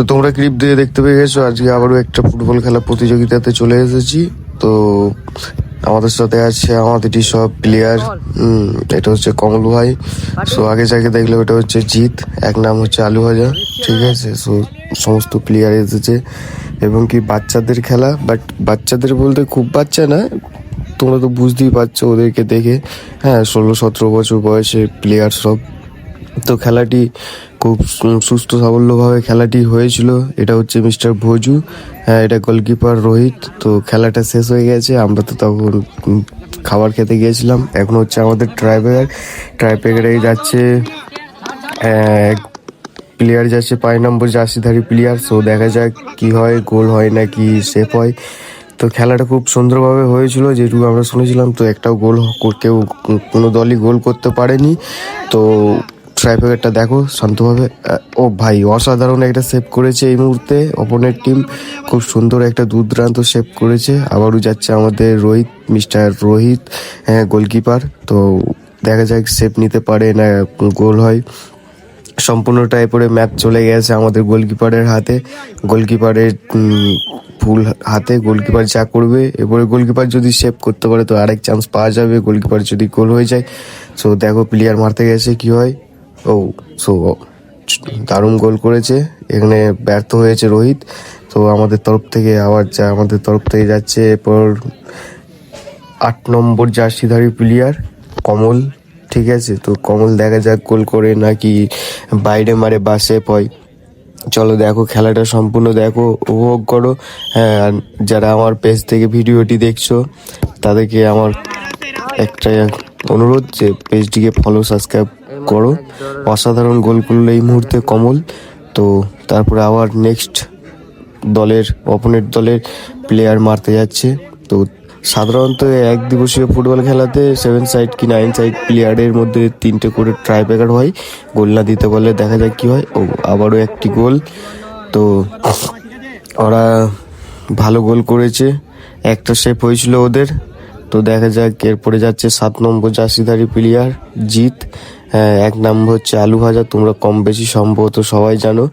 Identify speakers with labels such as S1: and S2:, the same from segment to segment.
S1: তো তোমরা ক্লিপ দিয়ে দেখতে পেয়ে গেছো আজকে আবারও একটা ফুটবল খেলা প্রতিযোগিতাতে চলে এসেছি। তো আমাদের সাথে আছে আমাদের সব প্লেয়ার এটা হচ্ছে কমল ভাই। সো আগে যাকে দেখলে ওটা হচ্ছে জিৎ এক নাম হচ্ছে আলু ভাজা। ঠিক আছে? সো সমস্ত প্লেয়ার এসেছে। এবং কি বাচ্চাদের খেলা বাট বাচ্চাদের বলতে খুব বাচ্চা না তোমরা তো বুঝতেই পারছ ওদেরকে দেখে। হ্যাঁ ষোলো সতেরো বছর বয়সে প্লেয়ার সব। তো খেলাটি খুব সুস্থ সাবল্যভাবে খেলাটি হয়েছিল। এটা হচ্ছে মিস্টার ভোজু। হ্যাঁ এটা গোলকিপার রোহিত। তো খেলাটা শেষ হয়ে গেছে। আমরা তো তখন খাবার খেতে গিয়েছিলাম। এখন হচ্ছে আমাদের ট্রাইব্যাগার ট্রাইব্যাগারে যাচ্ছে প্লেয়ার যাচ্ছে পাঁচ নম্বর জার্সিধারী প্লেয়ার সো দেখা যাক কি হয় গোল হয় নাকি সেফ হয়। তো খেলাটা খুব সুন্দরভাবে হয়েছিল, যেটুকু আমরা শুনেছিলাম। তো একটাও গোল কেউ কোনো দলই গোল করতে পারেনি। তো ট্রাইপ্যাকেটটা দেখো, শান্তভাবে ও ভাই, অসাধারণ একটা সেভ করেছে এই মুহূর্তে। অপোনেন্ট টিম খুব সুন্দর একটা দুর্দান্ত সেভ করেছে। আবারও যাচ্ছে আমাদের রোহিত, মিস্টার রোহিত হ্যাঁ গোলকিপার তো দেখা যাক সেভ নিতে পারে না গোল হয়। সম্পূর্ণটা এরপরে ম্যাচ চলে গেছে আমাদের গোলকিপারের হাতে। গোলকিপারের ফুল হাতে গোলকিপার যা করবে। এরপরে গোলকিপার যদি সেভ করতে পারে, তো আরেক চান্স পাওয়া যাবে। গোলকিপার যদি গোল হয়ে যায় সো দেখো প্লেয়ার মারতে গেছে, কি হয়? ও সো দারুণ গোল করেছে। এখানে ব্যর্থ হয়েছে রোহিত। তো আমাদের তরফ থেকে আবার যা, আমাদের তরফ থেকে যাচ্ছে এরপর আট নম্বর জার্সিধারী প্লেয়ার কমল। ঠিক আছে? তো কমল দেখা যাক গোল করে নাকি বাইরে মারে বা সেফ হয়। চলো দেখো, খেলাটা সম্পূর্ণ দেখো, উপভোগ করো। হ্যাঁ যারা আমার পেজ থেকে ভিডিওটি দেখছ, তাদেরকে আমার একটা অনুরোধ যে পেজটিকে ফলো সাবস্ক্রাইব করো। অসাধারণ গোল করল এই মুহূর্তে কমল। তো তারপরে আবার নেক্সট দলের অপোনেন্ট দলের প্লেয়ার মারতে যাচ্ছে। তো সাধারণত এক দিবসীয় ফুটবল খেলাতে সেভেন সাইড কি নাইন সাইড প্লেয়ারের মধ্যে তিনটে করে ট্রাই ব্যাকার হয়। গোল না দিতে পারলে দেখা যাক কি হয়। ও, আবারও একটি গোল। তো ওরা ভালো গোল করেছে। একটা শেপ হয়েছিল ওদের। তো দেখা যাক, এরপরে যাচ্ছে সাত নম্বর জার্সিধারী প্লেয়ার জিত এক নম্বর হচ্ছে আলু ভাজা, তোমরা কম বেশি সম্ভবত সবাই জানো।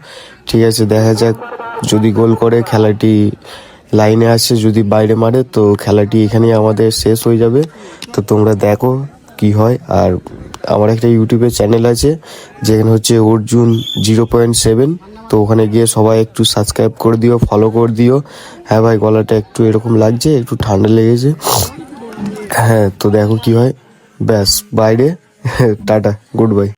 S1: ঠিক আছে, দেখা যাক যদি গোল করে খেলাটি লাইনে আসে, যদি বাইরে মারে, তো খেলাটি এখানেই আমাদের শেষ হয়ে যাবে। তো তোমরা দেখো কি হয়। আর আমার একটা ইউটিউবে চ্যানেল আছে, যেখানে হচ্ছে অর্জুন জিরো পয়েন্ট সেভেন তো ওখানে গিয়ে সবাই একটু সাবস্ক্রাইব করে দিও ফলো করে দিও। হ্যাঁ ভাই, গলাটা একটু এরকম লাগছে, একটু ঠান্ডা লেগেছে। হ্যাঁ তো দেখো কি হয়। ব্যাস, বাইরে টাটা গুড বাই